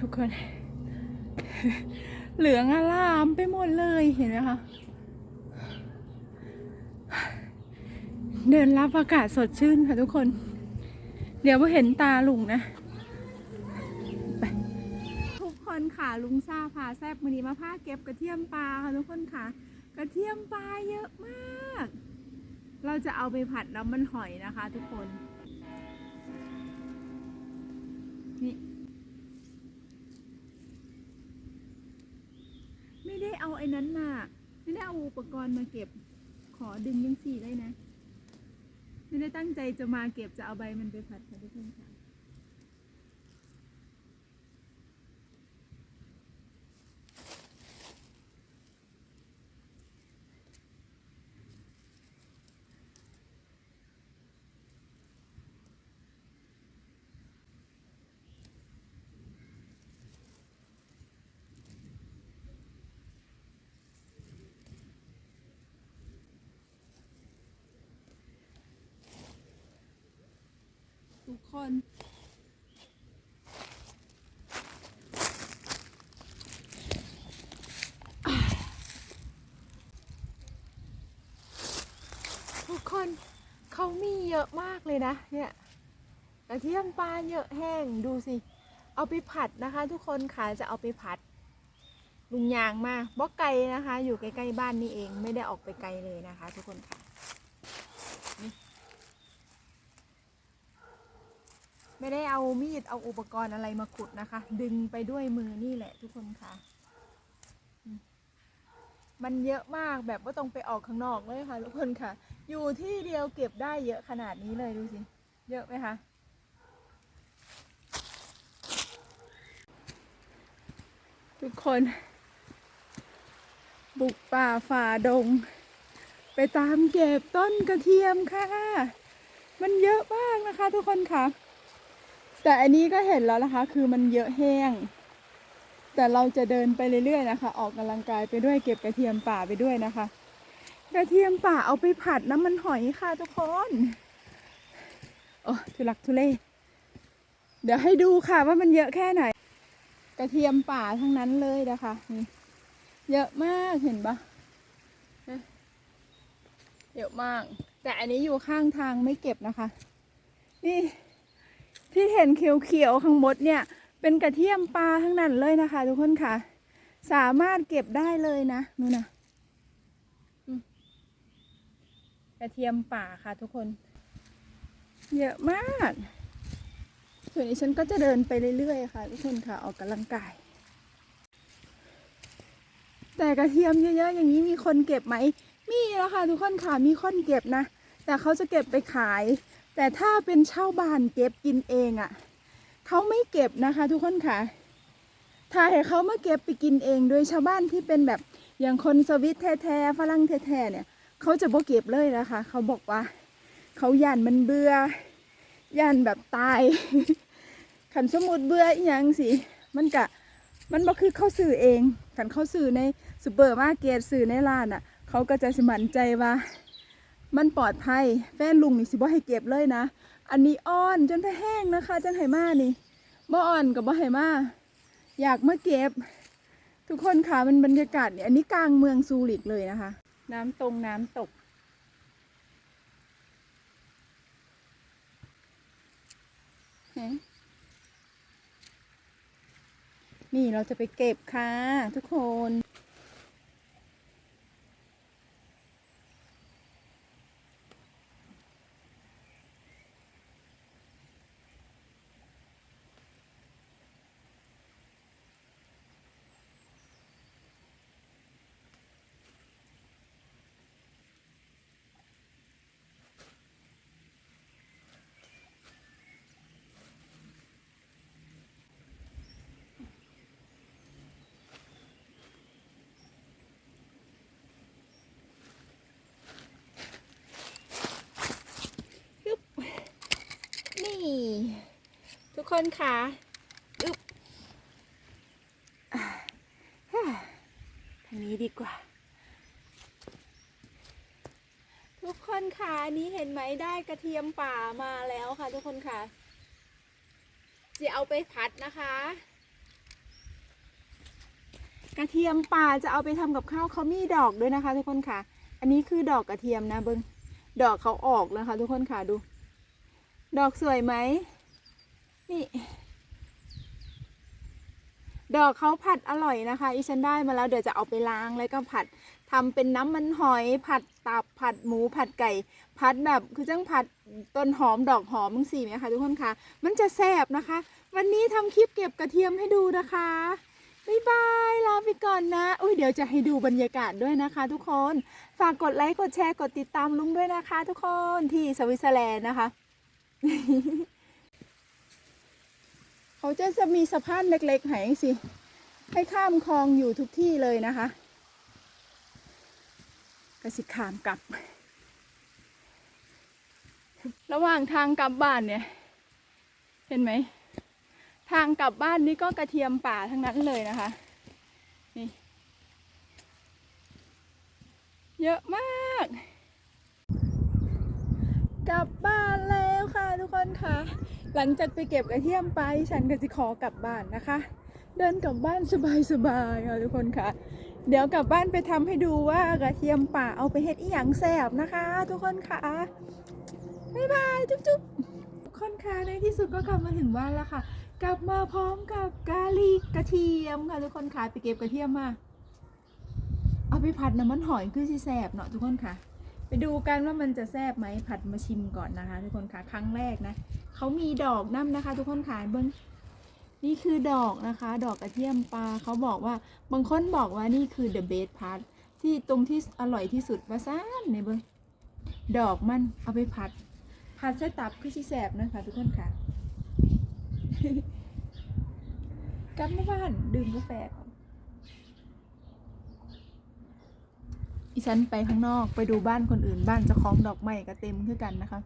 ทุกคน เหลืองอลามไปหมดเลยเห็นไหมคะ เดินรับอากาศสดชื่นค่ะทุกคน เดี๋ยวพอเห็นตาลุงนะไปทุกคนค่ะลุงซาพาแซบมือนี้มาพาเก็บกระเทียมปลาค่ะทุกคนค่ะ กระเทียมปลาเยอะมาก เราจะเอาไปผัดน้ำมันหอยนะคะ ทุกคนนี่ ไอ้นั้นมาไม่ได้เอาอุปกรณ์มาเก็บ ขอดึงยังสี่ได้นะ ไม่ได้ตั้งใจจะมาเก็บจะเอาใบมันไปผัดค่ะทุกคนค่ะ ทุกคนทุกคนเขามีเยอะมากเลยนะเนี่ยกระเทียมปลาเยอะแห้งดูสิ เอาไปผัดนะคะ ทุกคนค่ะจะเอาไปผัด ลุงยางมาบ่ไกลนะคะ อยู่ใกล้ๆบ้านนี่เอง ไม่ได้ออกไปไกลเลยนะคะ ทุกคนค่ะ ไม่ได้เอามีดเอาอุปกรณ์อะไรมาขุดนะคะ ดึงไปด้วยมือนี่แหละทุกคนค่ะมมันเยอะมากแบบว่าต้องไปออกข้างนอกเลยค่ะทุกคนค่ะ อยู่ที่เดียวเก็บได้เยอะขนาดนี้เลยดูสิ เยอะไหมคะทุกคน บุกป่าฝ่าดง ไปตามเก็บต้นกระเทียมค่ะ มันเยอะมากนะคะทุกคนค่ะ แต่อันนี้ก็เห็นแล้วนะคะ คือมันเยอะแห้ง แต่เราจะเดินไปเรื่อยๆนะคะ ออกกำลังกายไปด้วยเก็บกระเทียมป่าไปด้วยนะคะ กระเทียมป่าเอาไปผัดน้ำมันหอยค่ะทุกคนโอ้ทุลักทุเลเดี๋ยวให้ดูค่ะว่ามันเยอะแค่ไหน กระเทียมป่าทั้งนั้นเลยนะคะนี่เยอะมากเห็นปะเยอะมาก แต่อันนี้อยู่ข้างทางไม่เก็บนะคะ นี่ ที่เห็นเขียวๆข้างบนเนี่ย เป็นกระเทียมปลาทั้งนั้นเลยนะคะ ทุกคนค่ะ สามารถเก็บได้เลยนะนู่นนะกระเทียมป่าค่ะทุกคน เยอะมาก ส่วนนี้ฉันก็จะเดินไปเรื่อยๆค่ะ ทุกคนค่ะออกกำลังกาย แต่กระเทียมเยอะๆอย่างนี้มีคนเก็บไหมมีแล้วค่ะ ทุกคนค่ะมีคนเก็บนะ แต่เขาจะเก็บไปขาย แต่ถ้าเป็นเช่าบ้านเก็บกินเองอะ่ะเขาไม่เก็บนะคะ ทุกคนค่ะถ้าให้เขามาเก็บไปกินเองโดยชาวบ้านที่เป็นแบบอย่างคนสวิตแท้ๆฝรั่งแท้ๆเนี่ยเขาจะบ่เก็บเลยนะคะ เขาบอกว่าเขาย่านมันเบื่อย่านแบบตายขันสมุดเบื่ออีหยังสิมันกะมันบ่คือเขาสื่อเองขันเขาสื่อในซูเปอร์มาร์เก็ตสื่อในร้านอะ เขาก็จะสมั่นใจว่า มันปลอดภัย แฟนลุงนี่สิบ่ให้เก็บเลยนะ อันนี้อ่อนจนแพ้แห้งนะคะจังไหมานี่บ่อ่อนกับบ่ให้มาอยากมาเก็บ ทุกคนค่ะมันบรรยากาศเนี่ยอันนี้กลางเมืองซูริกเลยนะคะ น้ำตรงน้ำตก นี่เราจะไปเก็บค่ะทุกคน อึ๊บนี่ ทุกคนค่ะอึ๊บทางนี้ดีกว่า ทุกคนค่ะนี้เห็นไหมได้กระเทียมป่ามาแล้วค่ะ ทุกคนค่ะจะเอาไปผัดนะคะ กระเทียมป่าจะเอาไปทำกับข้าวเขามีดอกด้วยนะคะ ทุกคนค่ะ อันนี้คือดอกกระเทียมนะเบิ้งดอกเขาออกแล้วค่ะ ทุกคนค่ะดู ดอกสวยไหม นี่ ดอกเขาผัดอร่อยนะคะอีฉันได้มาแล้วเดี๋ยวจะเอาไปล้างแล้วก็ผัดทำเป็นน้ำมันหอย ผัดตับผัดหมูผัดไก่ ผัดแบบคือจังผัดต้นหอมดอกหอมมึงสี่ไหมคะทุกคนคะมันจะแซ่บนะคะ วันนี้ทำคลิปเก็บกระเทียมให้ดูนะคะบ๊ายบายลาไปก่อนนะอุ้ยเดี๋ยวจะให้ดูบรรยากาศด้วยนะคะ ทุกคน ฝากกดไลค์กดแชร์กดติดตามลุงด้วยนะคะ ทุกคนที่สวิตเซอร์แลนด์นะคะ เขาจะจะมีสะพานเล็กๆให้สิ ให้ข้ามคลองอยู่ทุกที่เลยนะคะกระสิขามกลับ ระหว่างทางกลับบ้านเนี่ย เห็นไหม ทางกลับบ้านนี่ก็กระเทียมป่าทั้งนั้นเลยนะคะ นี่ เยอะมาก กลับบ้านแล้วค่ะทุกคนค่ะ หลังจากไปเก็บกระเทียมไปฉันก็จะขอกลับบ้านนะคะ เดินกลับบ้านสบายๆค่ะทุกคนค่ะ เดี๋ยวกลับบ้านไปทำให้ดูว่ากระเทียมป่าเอาไปเฮ็ดอีหยังแสบนะคะ ทุกคนค่ะบ๊ายบายจุ๊บจุ๊บทุกคนค่ะในที่สุดก็กลับมาถึงบ้านแล้วค่ะ กลับมาพร้อมกับกาลิกกระเทียมค่ะทุกคนค่ะไปเก็บกระเทียมมาเอาไปผัดน้ำมันหอยคือสิแสบเนาะทุกคนค่ะ ไปดูกันว่ามันจะแซ่บไหมผัดมาชิมก่อนนะคะ ทุกคนค่ะครั้งแรกนะ เขามีดอกน้ำนะคะ ทุกคนค่ะเบิ้งนี่คือดอกนะคะ ดอกกระเทียมปลาเขาบอกว่าบางคนบอกว่านี่คือ the best part ที่ตรงที่อร่อยที่สุดว่าซ่านในเบิ้งดอกมันเอาไปผัด ผัดใส่ตับคือสิแสบนะคะ ทุกคนค่ะ กลับมาบ้านดื่มกาแฟก่อนอีฉันไปข้างนอกไปดูบ้านคนอื่นบ้านเจ้าของดอกไม้ก็เต็มคือกันนะคะ